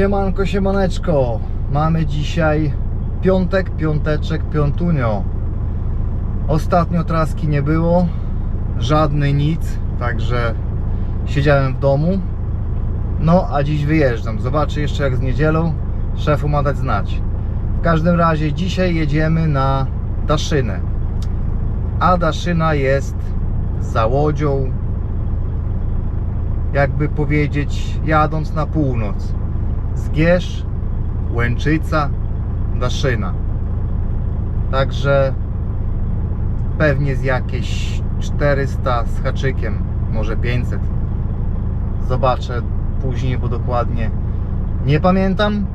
Siemanko, siemaneczko. Mamy dzisiaj piątek, piąteczek, piątunio. Ostatnio traski nie było, żadnej nic, także siedziałem w domu. No, a dziś wyjeżdżam. Zobaczę jeszcze jak z niedzielą. Szefu ma dać znać. W każdym razie dzisiaj jedziemy na Daszynę. A Daszyna jest za łodzią, jakby powiedzieć, jadąc na północ. Zgierz, Łęczyca, Daszyna. Także pewnie z jakieś 400 z haczykiem, może 500. Zobaczę później, bo dokładnie nie pamiętam.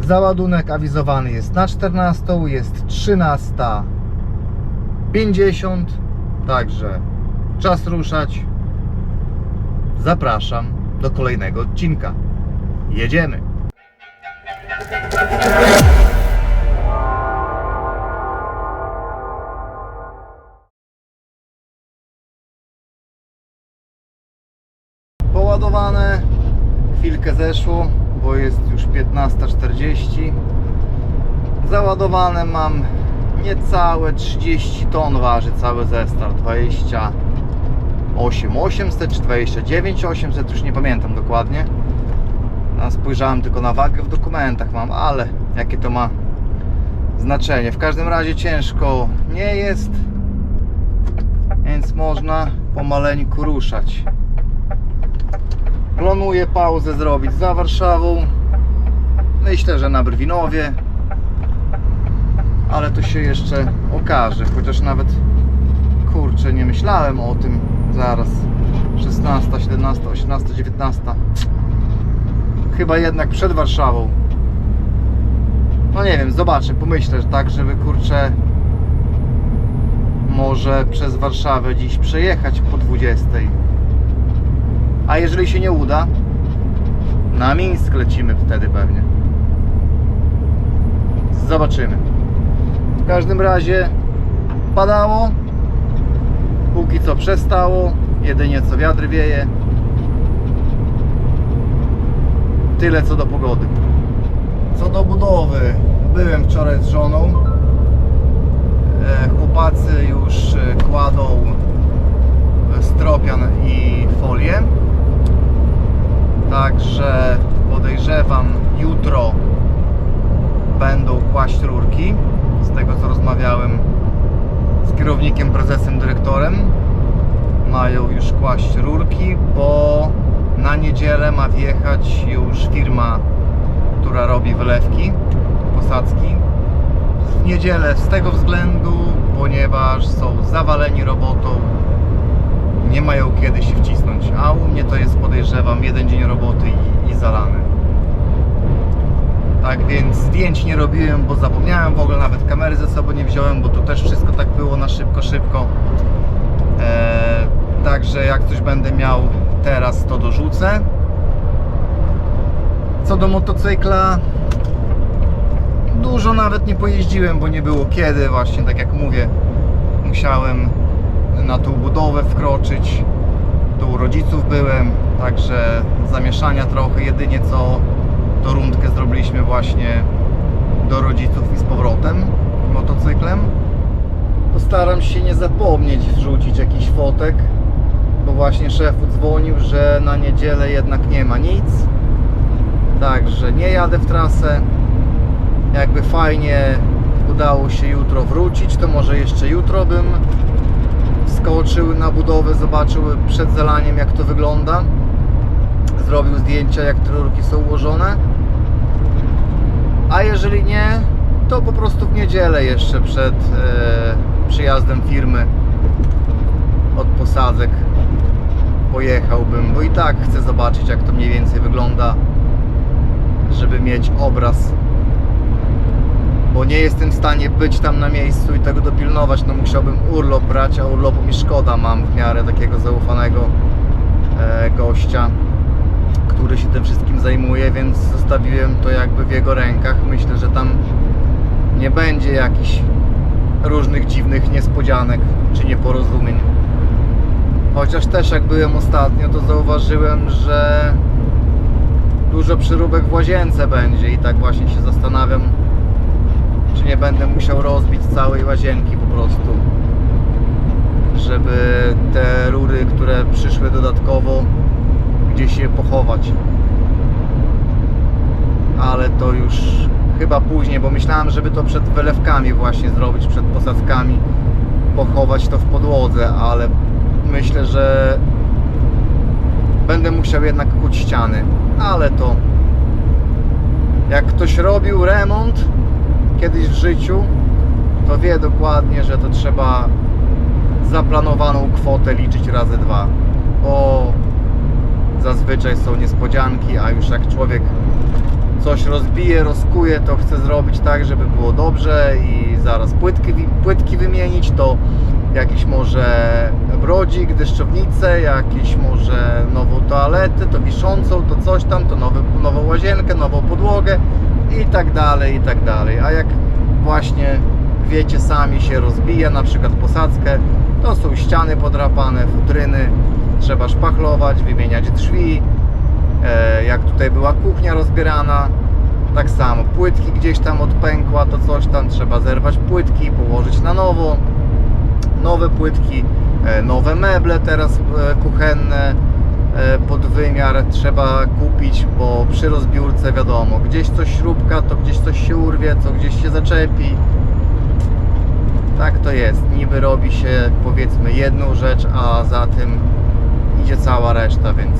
Załadunek awizowany jest na 14, jest 13.50, także czas ruszać. Zapraszam do kolejnego odcinka. Jedziemy! Poładowane, chwilkę zeszło, bo jest już 15.40. Załadowane mam niecałe 30 ton waży cały zestaw, 28 800 czy 29 800, już nie pamiętam dokładnie. No, spojrzałem tylko na wagę w dokumentach mam, ale jakie to ma znaczenie. W każdym razie ciężko nie jest, więc można pomaleńku ruszać. Planuję pauzę zrobić za Warszawą. Myślę, że na Brwinowie. Ale to się jeszcze okaże. Chociaż nawet kurczę, nie myślałem o tym. Zaraz 16, 17, 18, 19. Chyba jednak przed Warszawą. No nie wiem, zobaczę, pomyślę, że tak, żeby kurczę może przez Warszawę dziś przejechać po 20. A jeżeli się nie uda, na Mińsk lecimy wtedy pewnie. Zobaczymy. W każdym razie padało. Póki co przestało. Jedynie co wiatr wieje. Tyle co do pogody. Co do budowy. Byłem wczoraj z żoną. E, Chłopacy już e, kładą stropian i folię. Także podejrzewam jutro będą kłaść rurki. Z tego co rozmawiałem z kierownikiem, prezesem, dyrektorem. Mają już kłaść rurki, bo na niedzielę ma wjechać już firma, która robi wylewki, posadzki. W niedzielę z tego względu, ponieważ są zawaleni robotą, nie mają kiedy się wcisnąć. A u mnie to jest podejrzewam jeden dzień roboty i, i zalany. Tak więc zdjęć nie robiłem, bo zapomniałem w ogóle, nawet kamery ze sobą nie wziąłem, bo tu też wszystko tak było na szybko, szybko. Eee, także jak coś będę miał teraz, to dorzucę. Co do motocykla, dużo nawet nie pojeździłem, bo nie było kiedy, właśnie tak jak mówię, musiałem na tą budowę wkroczyć. Tu rodziców byłem, także zamieszania trochę. Jedynie co to rundkę zrobiliśmy właśnie do rodziców i z powrotem motocyklem. Postaram się nie zapomnieć wrzucić jakiś fotek, bo właśnie szefu dzwonił, że na niedzielę jednak nie ma nic. Także nie jadę w trasę. Jakby fajnie udało się jutro wrócić, to może jeszcze jutro bym wskoczył na budowę, zobaczył przed zalaniem jak to wygląda. Zrobił zdjęcia jak te rurki są ułożone. A jeżeli nie, to po prostu w niedzielę jeszcze przed e, przyjazdem firmy od posadzek pojechałbym, bo i tak chcę zobaczyć jak to mniej więcej wygląda, żeby mieć obraz bo nie jestem w stanie być tam na miejscu i tego dopilnować, no musiałbym urlop brać, a urlopu mi szkoda, mam w miarę takiego zaufanego e, gościa, który się tym wszystkim zajmuje, więc zostawiłem to jakby w jego rękach. Myślę, że tam nie będzie jakichś różnych dziwnych niespodzianek czy nieporozumień. Chociaż też jak byłem ostatnio, to zauważyłem, że dużo przyróbek w łazience będzie i tak właśnie się zastanawiam, czy nie będę musiał rozbić całej łazienki po prostu, żeby te rury, które przyszły dodatkowo, gdzieś je pochować. Ale to już chyba później, bo myślałem, żeby to przed wylewkami właśnie zrobić, przed posadzkami, pochować to w podłodze, ale myślę, że będę musiał jednak kuć ściany, ale to jak ktoś robił remont kiedyś w życiu, to wie dokładnie, że to trzeba zaplanowaną kwotę liczyć razy dwa, bo zazwyczaj są niespodzianki, a już jak człowiek coś rozbije, rozkuje, to chce zrobić tak, żeby było dobrze i zaraz płytki, płytki wymienić, to jakiś może brodzik, deszczownicę, jakiś może nową toaletę, to wiszącą, to coś tam, to nowy, nową łazienkę, nową podłogę i tak dalej, i tak dalej. A jak właśnie wiecie sami się rozbija, na przykład posadzkę, to są ściany podrapane, futryny, trzeba szpachlować, wymieniać drzwi, E, jak tutaj była kuchnia rozbierana, tak samo płytki gdzieś tam odpękła, to coś tam trzeba zerwać płytki, położyć na nowo, nowe płytki, e, nowe meble teraz e, kuchenne e, pod wymiar trzeba kupić, bo przy rozbiórce wiadomo, gdzieś coś śrubka, to gdzieś coś się urwie, co gdzieś się zaczepi. Tak to jest. Niby robi się powiedzmy jedną rzecz, a za tym idzie cała reszta, więc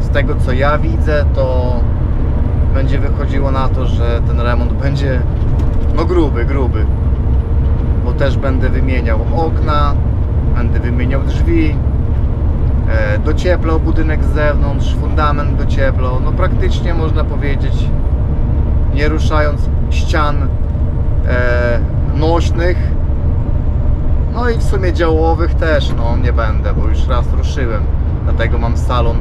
z tego co ja widzę, to będzie wychodziło na to, że ten remont będzie no gruby, gruby. Też będę wymieniał okna, będę wymieniał drzwi, e, docieplał budynek z zewnątrz, fundament docieplał. No praktycznie można powiedzieć, nie ruszając ścian e, nośnych, no i w sumie działowych też, no nie będę, bo już raz ruszyłem. Dlatego mam salon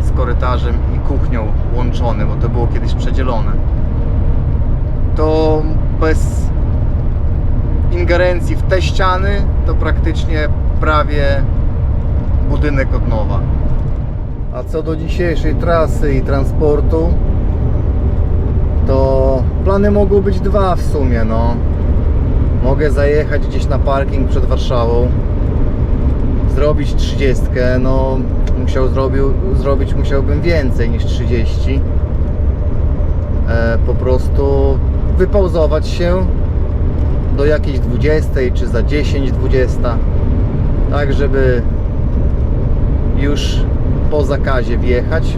z korytarzem i kuchnią łączony, bo to było kiedyś przedzielone. To bez ingerencji w te ściany to praktycznie prawie budynek od nowa. A co do dzisiejszej trasy i transportu, to plany mogą być dwa w sumie, no. Mogę zajechać gdzieś na parking przed Warszawą, zrobić 30, no musiał zrobił, zrobić musiałbym więcej niż 30. E, po prostu wypauzować się do jakiejś 20 czy za 10, 20. Tak, żeby już po zakazie wjechać,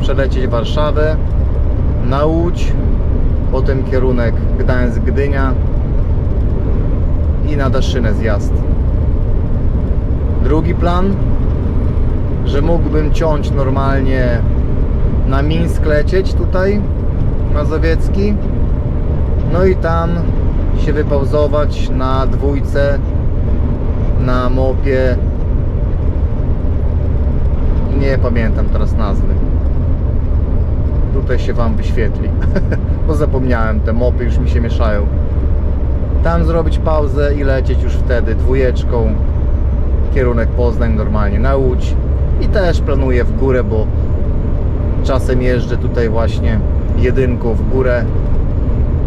przelecieć Warszawę, na Łódź, potem kierunek Gdańsk-Gdynia i na Daszynę zjazd. Drugi plan, że mógłbym ciąć normalnie na Mińsk lecieć tutaj, Mazowiecki. No i tam się wypauzować na dwójce, na mopie. Nie pamiętam teraz nazwy. Tutaj się Wam wyświetli, bo zapomniałem, te mopy już mi się mieszają. Tam zrobić pauzę i lecieć już wtedy dwójeczką kierunek Poznań normalnie na Łódź i też planuję w górę, bo czasem jeżdżę tutaj właśnie jedynką w górę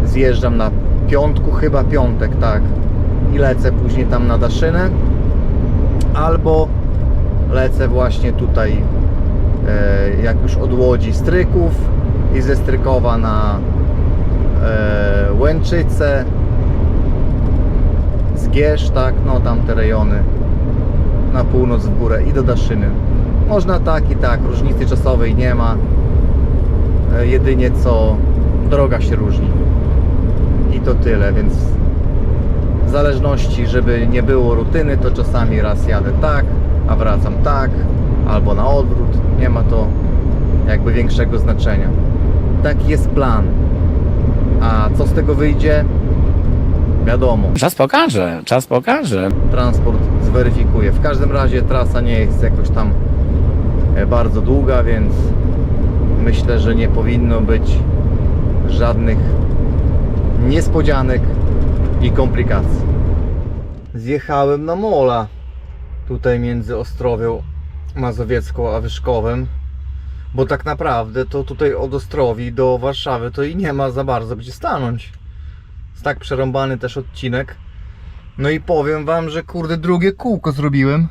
zjeżdżam na piątku, chyba piątek, tak i lecę później tam na Daszynę albo lecę właśnie tutaj e, jak już od Łodzi Stryków i ze Strykowa na e, Łęczyce Zgierz, tak, no tam te rejony na północ w górę i do Daszyny. Można tak i tak, różnicy czasowej nie ma. E, Jedynie co droga się różni. I to tyle, więc w zależności, żeby nie było rutyny, to czasami raz jadę tak, a wracam tak, albo na odwrót. Nie ma to jakby większego znaczenia. Taki jest plan. A co z tego wyjdzie? Wiadomo Czas pokaże, czas pokaże. transport zweryfikuje. W każdym razie trasa nie jest jakoś tam e, bardzo długa, więc myślę, że nie powinno być żadnych niespodzianek i komplikacji. Zjechałem na mola tutaj między Ostrowią Mazowiecką a Wyszkowem. Bo tak naprawdę to tutaj od Ostrowi do Warszawy to i nie ma za bardzo gdzie stanąć. Jest tak przerąbany też odcinek. No i powiem wam, że kurde drugie kółko zrobiłem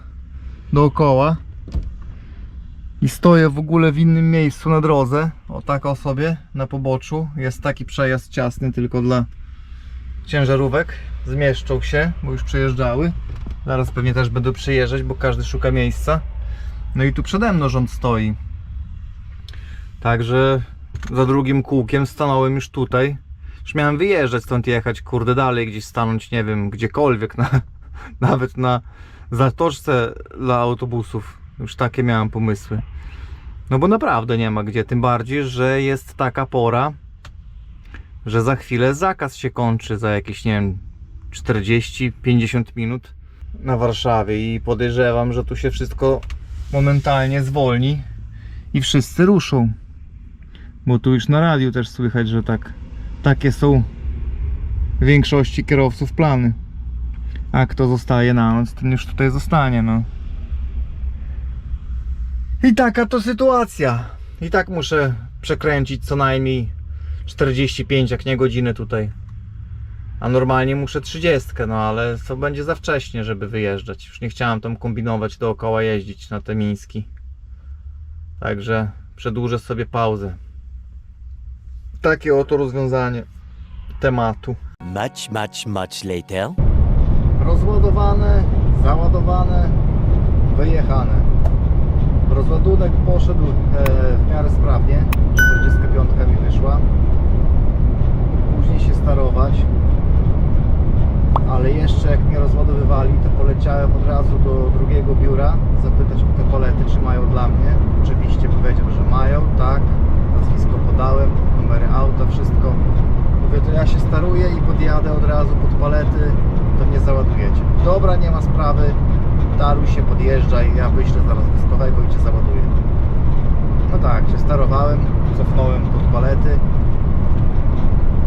dookoła. I stoję w ogóle w innym miejscu na drodze. O tak o sobie na poboczu. Jest taki przejazd ciasny tylko dla ciężarówek. Zmieszczą się, bo już przejeżdżały. Zaraz pewnie też będą przyjeżdżać, bo każdy szuka miejsca. No i tu przede mną rząd stoi. Także za drugim kółkiem stanąłem już tutaj. Już miałem wyjeżdżać stąd jechać, kurde, dalej gdzieś stanąć, nie wiem, gdziekolwiek, na, nawet na zatoczce dla autobusów. Już takie miałem pomysły. No bo naprawdę nie ma gdzie, tym bardziej, że jest taka pora, że za chwilę zakaz się kończy za jakieś, nie wiem, 40-50 minut na Warszawie i podejrzewam, że tu się wszystko momentalnie zwolni i wszyscy ruszą. Bo tu już na radiu też słychać, że tak takie są w większości kierowców plany. A kto zostaje na noc, ten już tutaj zostanie, no. I taka to sytuacja. I tak muszę przekręcić co najmniej 45, jak nie godzinę tutaj. A normalnie muszę 30, no ale to będzie za wcześnie, żeby wyjeżdżać. Już nie chciałem tam kombinować dookoła jeździć na te miński. Także przedłużę sobie pauzę. Takie oto rozwiązanie tematu. Much, much, much later. Rozładowane, załadowane, wyjechane. Rozładunek poszedł e, w miarę sprawnie. 45 mi wyszła. Później się starować. Ale jeszcze jak mnie rozładowywali, to poleciałem od razu do drugiego biura zapytać o te palety, czy mają dla mnie. Oczywiście powiedział, że mają, tak. Nazwisko podałem, numery auta, wszystko. Mówię, to ja się staruję i podjadę od razu pod palety, to mnie załadujecie. Dobra, nie ma sprawy, daruj się, podjeżdżaj, ja wyślę zaraz dyskowego i Cię załaduję. No tak, się starowałem, cofnąłem pod palety,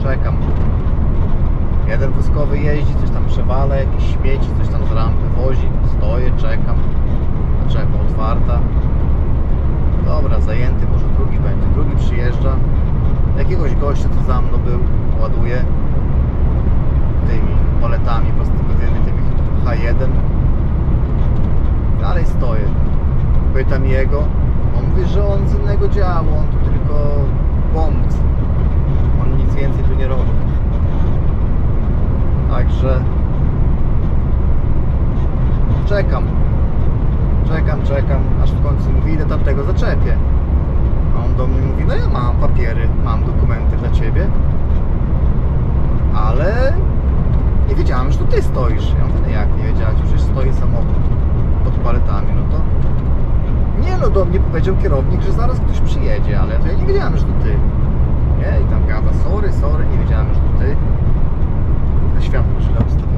czekam. Jeden wózkowy jeździ, coś tam przewala, jakieś śmieci, coś tam z rampy wozi, stoję, czekam, czepa otwarta. Dobra, zajęty, może drugi będzie. Drugi przyjeżdża. Jakiegoś gościa, co za mną był, ładuje tymi paletami plastikowymi, tymi H1. Dalej stoję. Pytam jego. On mówi, że on z innego działu, on tu tylko pomóc. On nic więcej tu nie robi. Także czekam. Czekam, czekam, aż w końcu mówi, idę tamtego zaczepię. A on do mnie mówi, no ja mam papiery, mam dokumenty dla ciebie. Ale nie wiedziałem, że to ty stoisz. Ja mówię, no jak nie wiedziałeś, przecież stoi samochód pod paletami, no to... Nie no, do mnie powiedział kierownik, że zaraz ktoś przyjedzie, ale to ja nie wiedziałem, że to ty. Nie, i tam gada, sorry, sorry, nie wiedziałem, że to ty. Na światło źle ustawione.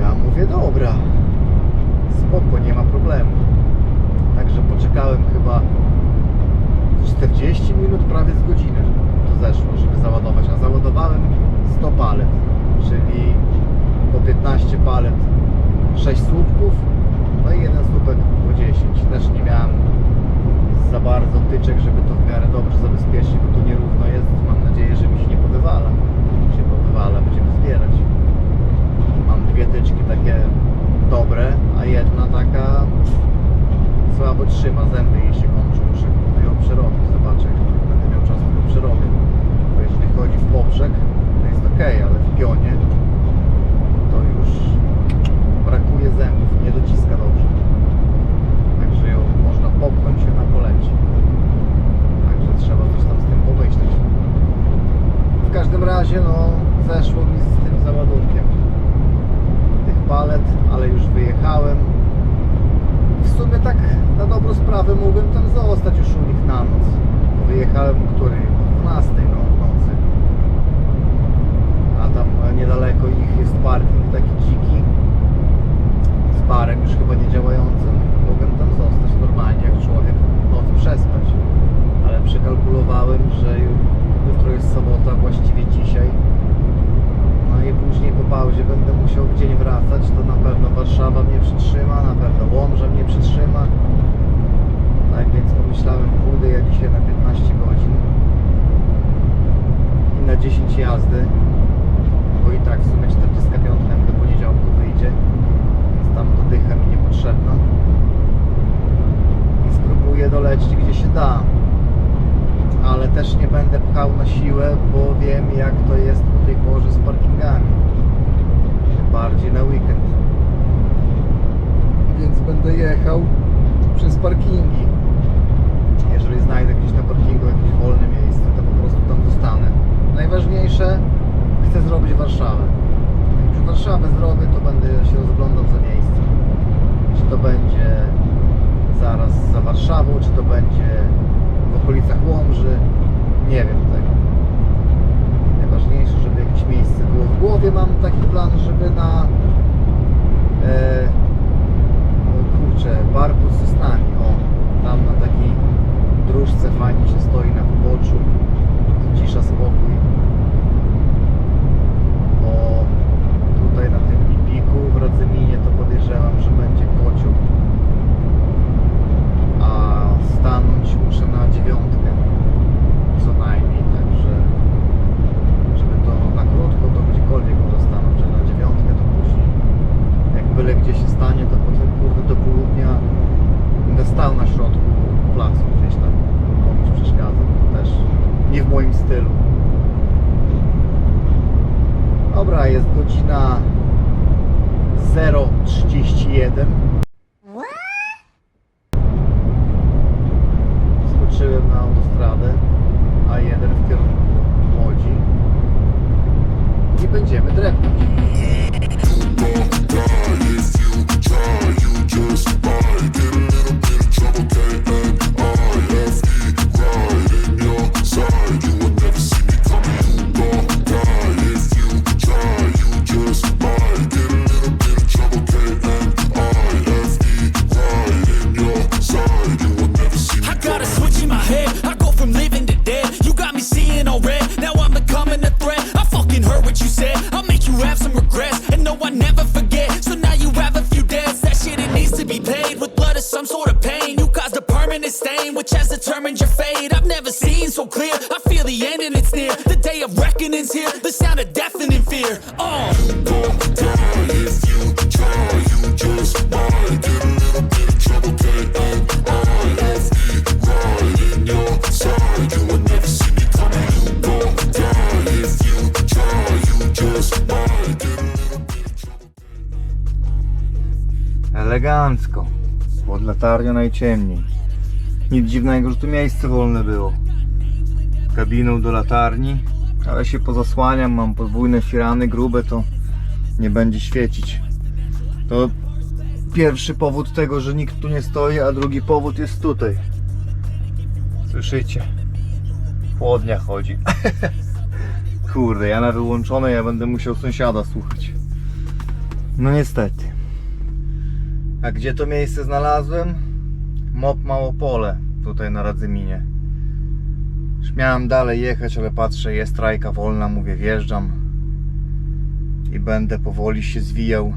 Ja mówię, dobra, spoko, nie ma problemu. Także poczekałem chyba 40 minut, prawie z godziny to zeszło, żeby załadować. A załadowałem 100 palet, czyli po 15 palet 6 słupków, no i jeden słupek po 10. Też nie miałem za bardzo tyczek, żeby to w miarę dobrze zabezpieczyć, bo tu nierówno jest. Mam nadzieję, że mi się nie powywala. Jak się powywala, będziemy zbierać. Mam dwie tyczki takie dobre, a jedna taka słabo trzyma, zęby jej się kończą. Muszę ją przerobić, zobaczę będę miał czas, to ją przerobię. Bo jeżeli chodzi w poprzek, to jest ok, ale w pionie to już brakuje zębów, nie dociska dobrze. Także ją można popchnąć się na poleci. Także trzeba coś tam z tym pomyśleć. W każdym razie, no, zeszło mi z tym załadunkiem tych palet, ale już wyjechałem. W sumie tak na dobrą sprawę mógłbym tam zostać już u nich na noc. Wyjechałem o której? O 12 no, w nocy. A tam e, niedaleko ich jest parking taki dziki barek już chyba nie działającym. Mogłem tam zostać normalnie, jak człowiek noc przespać. Ale przekalkulowałem, że jutro jest sobota, właściwie dzisiaj. No i później po pauzie będę musiał gdzieś wracać, to na pewno Warszawa mnie przytrzyma, na pewno Łomża mnie przytrzyma. Tak więc pomyślałem, pójdę ja dzisiaj na 15 godzin i na 10 jazdy, bo i tak w sumie 45 będę tam dodycha mi niepotrzebna. I spróbuję dolecieć gdzie się da. Ale też nie będę pchał na siłę, bo wiem jak to jest po tej porze z parkingami. Bardziej na weekend. Więc będę jechał przez parkingi. Jeżeli znajdę gdzieś na parkingu jakieś wolne miejsce to po prostu tam zostanę. Najważniejsze chcę zrobić Warszawę. Warszawę zrobię, to będę się rozglądał za miejscem. Czy to będzie zaraz za Warszawą, czy to będzie w okolicach Łomży. Nie wiem tego. Najważniejsze, żeby jakieś miejsce było. W głowie mam taki plan, żeby na e, o kurczę, bar pod Sosnami, o, tam na takiej dróżce fajnie się stoi na poboczu, cisza, spokój. Bo tutaj na tym Lipiku w Radzyminie to podejrzewam, że będzie kociu. Elegancko. Pod latarnią najciemniej. Nic dziwnego, że tu miejsce wolne było. Kabiną do latarni, ale się pozasłaniam, mam podwójne firany grube, to nie będzie świecić. To pierwszy powód tego, że nikt tu nie stoi, a drugi powód jest tutaj. Słyszycie? Chłodnia chodzi. Kurde, ja na wyłączone, ja będę musiał sąsiada słuchać. No niestety. A gdzie to miejsce znalazłem? MOP Małopole, tutaj na Radzyminie. Już miałem dalej jechać, ale patrzę, jest trajka wolna, mówię, wjeżdżam i będę powoli się zwijał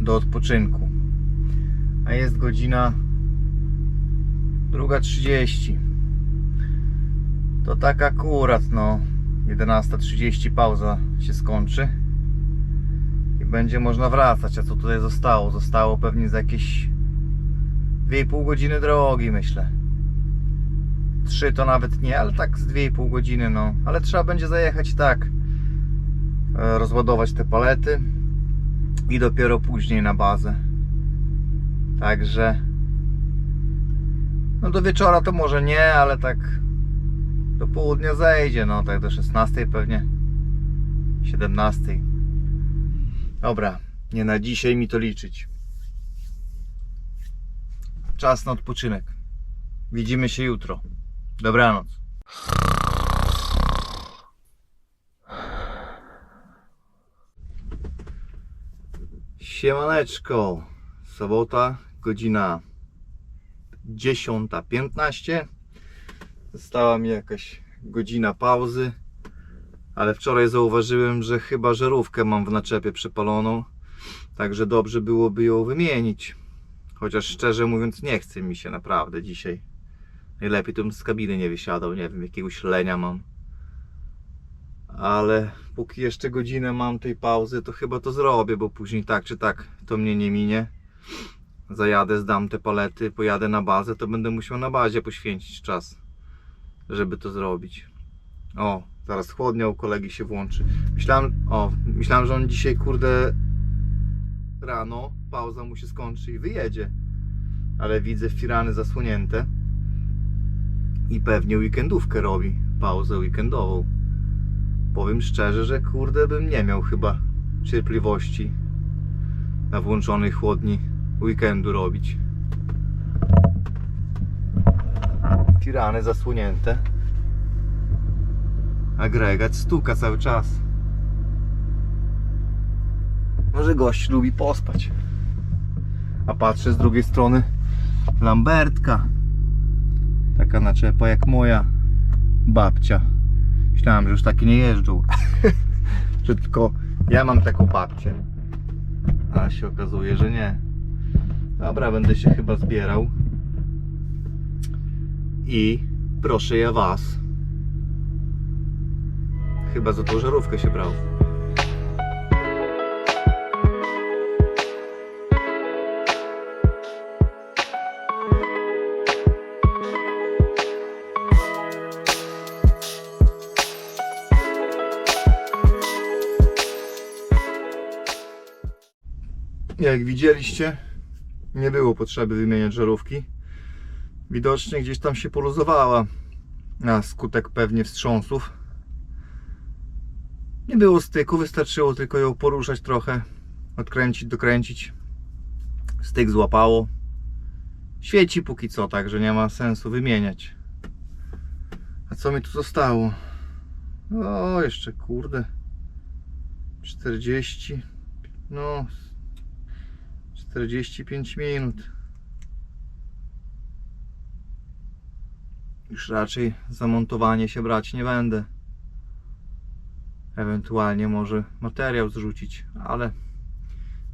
do odpoczynku. A jest godzina 2.30. To tak akurat, no, 11.30 pauza się skończy będzie można wracać. A co tutaj zostało? Zostało pewnie za jakieś 2,5 godziny drogi, myślę. 3 to nawet nie, ale tak z 2,5 godziny, no. Ale trzeba będzie zajechać tak, e, rozładować te palety i dopiero później na bazę. Także, no do wieczora to może nie, ale tak do południa zejdzie, no tak do 16 pewnie, 17. Dobra, nie na dzisiaj mi to liczyć. Czas na odpoczynek. Widzimy się jutro. Dobranoc. Siemaneczko. Sobota, godzina 10.15. Została mi jakaś godzina pauzy. Ale wczoraj zauważyłem, że chyba żarówkę mam w naczepie przepaloną. Także dobrze byłoby ją wymienić. Chociaż szczerze mówiąc nie chce mi się naprawdę dzisiaj. Najlepiej to bym z kabiny nie wysiadał, nie wiem, jakiegoś lenia mam. Ale póki jeszcze godzinę mam tej pauzy, to chyba to zrobię, bo później tak czy tak to mnie nie minie. zajadę, zdam te palety, pojadę na bazę, to będę musiał na bazie poświęcić czas, żeby to zrobić. O, zaraz chłodnia u kolegi się włączy. Myślałem, o, myślałem, że on dzisiaj, kurde, rano, pauza mu się skończy i wyjedzie. Ale widzę firany zasłonięte i pewnie weekendówkę robi, pauzę weekendową. Powiem szczerze, że kurde bym nie miał chyba cierpliwości na włączonej chłodni weekendu robić. Firany zasłonięte. Agregat stuka cały czas. Może gość lubi pospać. A patrzę z drugiej strony Lambertka. Taka naczepa jak moja babcia. Myślałem, że już takie nie jeżdżą. że tylko ja mam taką babcię. A się okazuje, że nie. Dobra, będę się chyba zbierał. I proszę ja was. Chyba za tą żarówkę się brał. Jak widzieliście, nie było potrzeby wymieniać żarówki. Widocznie gdzieś tam się poluzowała na skutek pewnie wstrząsów. Nie było styku, wystarczyło tylko ją poruszać trochę, odkręcić, dokręcić. Styk złapało. Świeci póki co, także nie ma sensu wymieniać. A co mi tu zostało? O, jeszcze kurde. 40. No, 45 minut. Już raczej zamontowanie się brać nie będę. Ewentualnie może materiał zrzucić, ale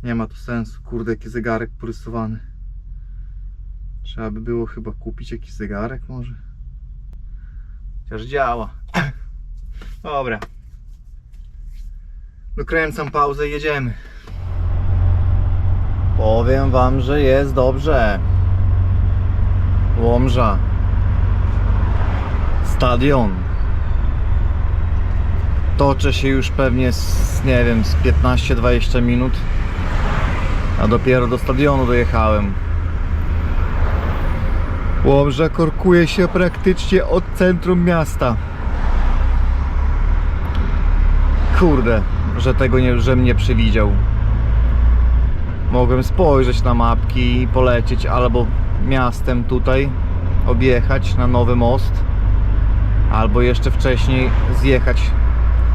nie ma to sensu. Kurde, jaki zegarek porysowany. Trzeba by było chyba kupić jakiś zegarek może. Chociaż działa. Dobra. Dokręcam pauzę i jedziemy. Powiem wam, że jest dobrze. Łomża. Stadion. Toczę się już pewnie z, nie wiem, z 15-20 minut. A dopiero do stadionu dojechałem. Łomża korkuje się praktycznie od centrum miasta. Kurde, że tego nie, że mnie przewidział. Mogłem spojrzeć na mapki i polecieć albo miastem tutaj, objechać na nowy most, albo jeszcze wcześniej zjechać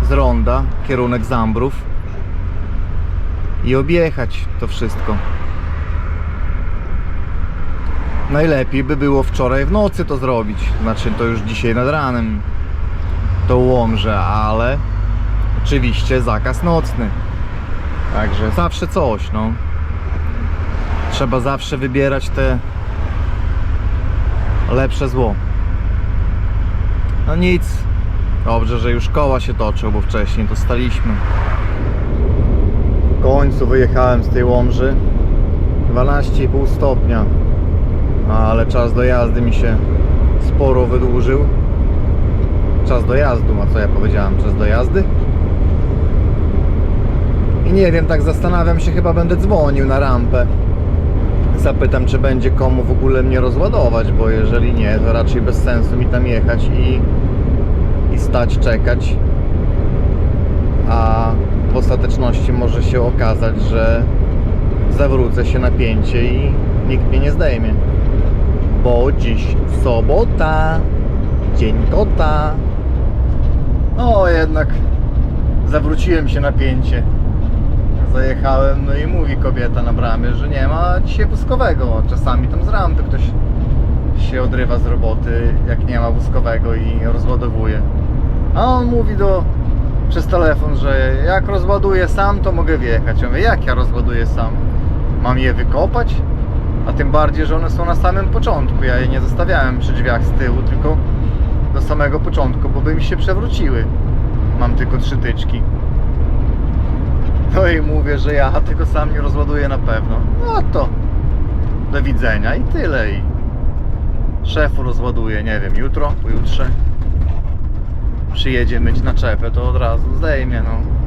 z ronda, kierunek Zambrów i objechać to wszystko. Najlepiej by było wczoraj w nocy to zrobić, znaczy to już dzisiaj nad ranem to łomże, ale oczywiście zakaz nocny. Także zawsze coś, no. Trzeba zawsze wybierać te lepsze zło. No nic. Dobrze, że już koła się toczą, bo wcześniej to staliśmy. W końcu wyjechałem z tej Łomży. 12,5 stopnia. Ale czas dojazdy mi się sporo wydłużył. Czas dojazdu, a co ja powiedziałem? Czas dojazdy? I nie wiem, tak zastanawiam się, chyba będę dzwonił na rampę. Zapytam, czy będzie komu w ogóle mnie rozładować, bo jeżeli nie, to raczej bez sensu mi tam jechać i, stać, czekać. A w ostateczności może się okazać, że zawrócę się na pięcie i nikt mnie nie zdejmie. Bo dziś sobota, dzień kota. O, jednak zawróciłem się na pięcie. Zajechałem, no i mówi kobieta na bramie, że nie ma dzisiaj wózkowego. Czasami tam z rampy ktoś się odrywa z roboty, jak nie ma wózkowego i rozładowuje. A on mówi do przez telefon, że jak rozładuję sam, to mogę wjechać. Ja mówię, jak ja rozładuję sam? Mam je wykopać? A tym bardziej, że one są na samym początku. Ja je nie zostawiałem przy drzwiach z tyłu, tylko do samego początku, bo by mi się przewróciły. Mam tylko trzy tyczki. No i mówię, że ja tego sam nie rozładuję na pewno. No to do widzenia i tyle. I szefu rozładuje, nie wiem, jutro, pojutrze. Przyjedzie myć naczepę, to od razu zdejmie, no.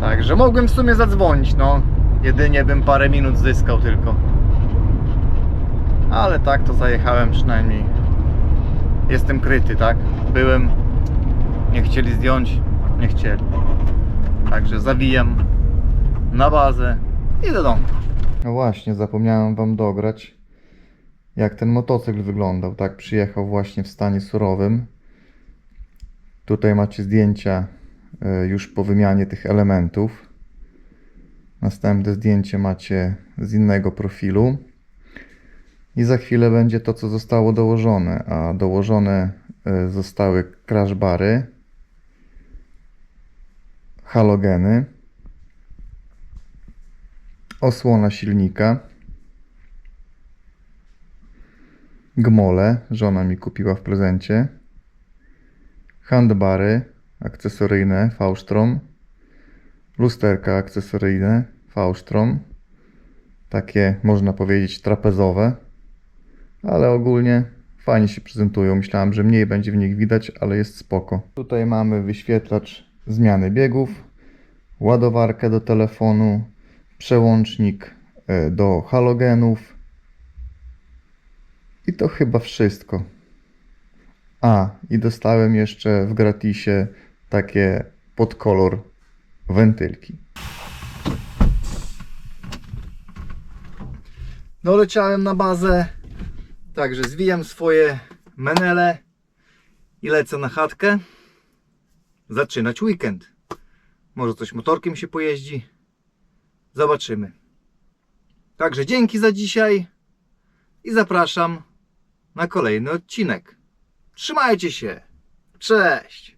Także mogłem w sumie zadzwonić, no. Jedynie bym parę minut zyskał tylko. Ale tak to zajechałem przynajmniej. Jestem kryty, tak? Byłem. Nie chcieli zdjąć, nie chcieli. Także zawijam na bazę i do domu. No właśnie, zapomniałem wam dograć, jak ten motocykl wyglądał. Tak, przyjechał właśnie w stanie surowym. Tutaj macie zdjęcia y, już po wymianie tych elementów. Następne zdjęcie macie z innego profilu. I za chwilę będzie to, co zostało dołożone. A dołożone y, zostały crash bary, halogeny, osłona silnika, gmole, żona mi kupiła w prezencie, handbary akcesoryjne V-Strom, lusterka akcesoryjne V-Strom, takie można powiedzieć trapezowe, ale ogólnie fajnie się prezentują. Myślałem, że mniej będzie w nich widać, ale jest spoko. Tutaj mamy wyświetlacz zmiany biegów, ładowarkę do telefonu, przełącznik e, do halogenów i to chyba wszystko. A, i dostałem jeszcze w gratisie takie pod kolor wentylki. Doleciałem na bazę, także zwijam swoje menele i lecę na chatkę zaczynać weekend. Może coś motorkiem się pojeździ. Zobaczymy. Także dzięki za dzisiaj i zapraszam na kolejny odcinek. Trzymajcie się. Cześć.